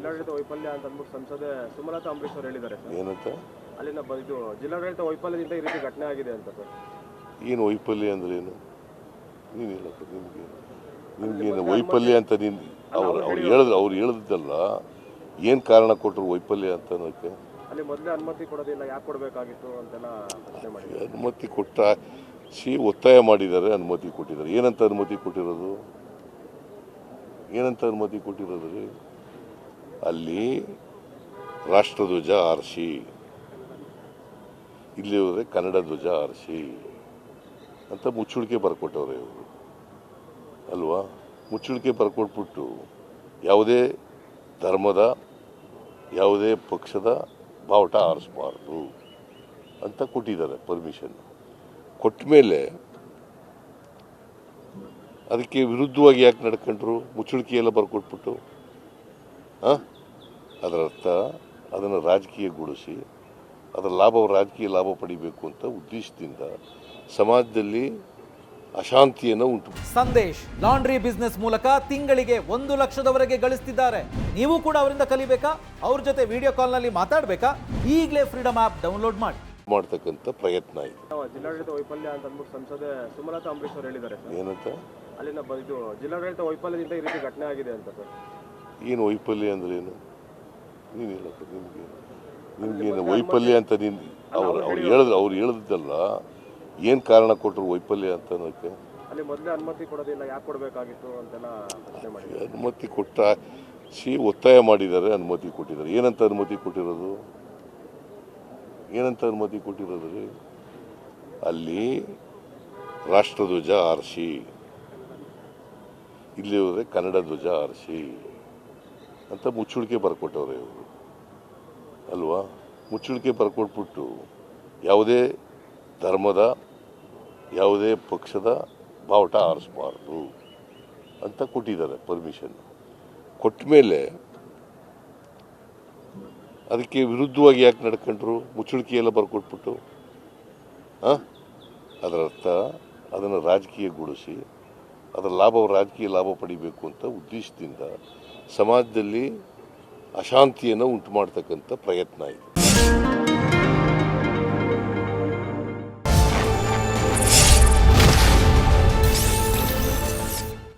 ಜಿಲ್ಲಾಡಳಿತ ವೈಫಲ್ಯ ಅಂತ ಅಂದ್ಬಿಟ್ಟು ಸಂಸದೆ ಸುಮಲತಾ ಅಂಬರೀಶ್ ಅವರು ಹೇಳಿದ್ದಾರೆ ಏನಂತೆ? ಅಲ್ಲಿನ ಇದು ಜಿಲ್ಲಾಡಳಿತ ವೈಫಲ್ಯದಿಂದ ಈ ರೀತಿ ಘಟನೆ ಆಗಿದೆ ಅಂತ ಸರ್. ಏನು ವೈಫಲ್ಯ ಅಂದ್ರೆ ಏನು? ನೀನು ಹೇಳಪ್ಪ ನಿಮ್ಗೆ ಏನು? ವೈಫಲ್ಯ ಅಂತ ನೀನು ಅವ್ರು ಅವ್ರು ಹೇಳಿದ್ರು ಅವ್ರು ಹೇಳಿದ್ದಲ್ಲ ಏನು ಕಾರಣ ಕೊಟ್ಟರು ವೈಫಲ್ಯ ಅಂತ ಅನ್ನೋಕ್ಕೆ? ಅಲ್ಲಿ ಮೊದಲೇ ಅನುಮತಿ ಕೊಡೋದಿಲ್ಲ ಯಾಕೆ ಕೊಡಬೇಕಾಗಿತ್ತು ಅಂತೆಲ್ಲ ಪ್ರಶ್ನೆ ಮಾಡಿ ಅನುಮತಿ ಕೊಟ್ಟ ಸಿ ಒತ್ತಾಯ ಮಾಡಿದ್ದಾರೆ ಅನುಮತಿ ಕೊಟ್ಟಿದ್ದಾರೆ. ಏನಂತ ಅನುಮತಿ ಕೊಟ್ಟಿರೋದು? ಏನಂತ ಅನುಮತಿ ಕೊಟ್ಟಿರೋದು ರೀ ಅಲ್ಲಿ ರಾಷ್ಟ್ರಧ್ವಜ ಆರಿಸಿ. ಇಲ್ಲಿ ಹೋದರೆ ಕನ್ನಡ ಧ್ವಜ ಆರಿಸಿ. ಅಂತ ಮುಚ್ಚುಳಿಕೆ ಬರ್ಕೊಟ್ಟವ್ರೆ ಇವರು. ಅಲ್ವಾ? ಮುಚ್ಚುಳಿಕೆ ಬರ್ಕೊಟ್ಬಿಟ್ಟು ಯಾವುದೇ ಧರ್ಮದ, ಯಾವುದೇ ಪಕ್ಷದ ಬಾವುಟ ಆರಿಸಬಾರ್ದು ಅಂತ ಕೊಟ್ಟಿದ್ದಾರೆ ಪರ್ಮಿಷನ್ ಕೊಟ್ಟ ಮೇಲೆ ಅದಕ್ಕೆ ವಿರುದ್ಧವಾಗಿ ಯಾಕೆ ನಡ್ಕೊಂಡ್ರು? ಮುಚ್ಚುಳಿಕೆ ಎಲ್ಲ ಬರ್ಕೊಟ್ಬಿಟ್ಟು ಆ? ಅದರ ಅರ್ಥ ಅದನ್ನು ರಾಜಕೀಯಗೊಳಿಸಿ ಅದರ ಲಾಭ ರಾಜಕೀಯ ಲಾಭ ಪಡಿಬೇಕು ಅಂತ ಉದ್ದೇಶದಿಂದ ಸಮಾಜದಲ್ಲಿ ಅಶಾಂತಿಯನ್ನು ಉಂಟು ಸಂದೇಶ್ ಲಾಂಡ್ರಿ ಬಿಸ್ನೆಸ್ ಮೂಲಕ ತಿಂಗಳಿಗೆ ಒಂದು ಲಕ್ಷದವರೆಗೆ ಗಳಿಸ್ತಿದ್ದಾರೆ. ನೀವು ಕೂಡ ಅವರಿಂದ ಕಲಿಬೇಕಾ? ಅವ್ರ ಜೊತೆ ವಿಡಿಯೋ ಕಾಲ್ನಲ್ಲಿ ಮಾತಾಡಬೇಕಾ? ಈಗಲೇ ಫ್ರೀಡಮ್ ಆಪ್ ಡೌನ್ಲೋಡ್ ಮಾಡಿ. ಮಾಡ್ತಕ್ಕಂಥ ಪ್ರಯತ್ನ ಇದೆ. ಜಿಲ್ಲಾಡಳಿತ ವೈಫಲ್ಯ ಅಂತ ಅಂದ್ಬಿಟ್ಟು ಸಂಸದೆ ಸುಮಲತಾ ಅಂಬರೀಶ್ ಅವರು ಹೇಳಿದ್ದಾರೆ ಸರ್. ಏನಂತ? ಅಲ್ಲಿನ ಬ- ಇದು ಜಿಲ್ಲಾಡಳಿತ ವೈಫಲ್ಯದಿಂದ ಈ ರೀತಿ ಘಟನೆ ಆಗಿದೆ ಅಂತ ಸರ್. ಏನು ವೈಫಲ್ಯ ಅಂದ್ರೆ ಏನು? ನಿಮಗೆ. ನಿಮ್ಗೆ ವೈಫಲ್ಯ ಅಂತ ನೀನು ಅವ್ರು ಅವ್ರು ಹೇಳಿದ್ರು ಅವ್ರು ಹೇಳಿದ್ದಲ್ಲ ಏನು ಕಾರಣ ಕೊಟ್ಟರು ವೈಫಲ್ಯ ಅಂತ ಅನ್ನೋಕ್ಕೆ ಅನುಮತಿ ಕೊಡೋದಿಲ್ಲ ಯಾಕೆ ಕೊಡಬೇಕಾಗಿತ್ತು ಅಂತೆಲ್ಲ ಅನುಮತಿ ಕೊಟ್ಟ ಸಿ ಒತ್ತಾಯ ಮಾಡಿದ್ದಾರೆ ಅನುಮತಿ ಕೊಟ್ಟಿದ್ದಾರೆ. ಏನಂತ ಅನುಮತಿ ಕೊಟ್ಟಿರೋದು? ಏನಂತ ಅನುಮತಿ ಕೊಟ್ಟಿರೋದು ರೀ ಅಲ್ಲಿ ರಾಷ್ಟ್ರಧ್ವಜ ಆರಿಸಿ. ಇಲ್ಲಿ ಹೋದರೆ ಕನ್ನಡ ಧ್ವಜ ಆರಿಸಿ ಅಂತ ಮುಚ್ಚುಳಿಕೆ ಬರ್ಕೊಟ್ಟವ್ರೆ ಇವರು. ಮುಚ್ಚುಳಿಕೆ ಬರ್ಕೊಟ್ಬಿಟ್ಟು ಯಾವುದೇ ಧರ್ಮದ, ಯಾವುದೇ ಪಕ್ಷದ ಬಾವುಟ ಆರಿಸಬಾರ್ದು ಅಂತ ಕೊಟ್ಟಿದ್ದಾರೆ ಪರ್ಮಿಷನ್ ಕೊಟ್ಟ ಮೇಲೆ ಅದಕ್ಕೆ ವಿರುದ್ಧವಾಗಿ ಯಾಕೆ ನಡ್ಕೊಂಡ್ರು? ಮುಚ್ಚಳಿಕೆ ಎಲ್ಲ ಬರ್ಕೊಟ್ಬಿಟ್ಟು ಹಾಂ ಅದರ ಅರ್ಥ, ಅದನ್ನು ರಾಜಕೀಯಗೊಳಿಸಿ, ಅದರ ಲಾಭ ರಾಜಕೀಯ ಲಾಭ ಪಡಿಬೇಕು ಅಂತ ಉದ್ದೇಶದಿಂದ ಸಮಾಜದಲ್ಲಿ ಅಶಾಂತಿಯನ್ನು ಉಂಟು ಮಾಡ್ತಕ್ಕಂಥ ಪ್ರಯತ್ನ ಇದೆ.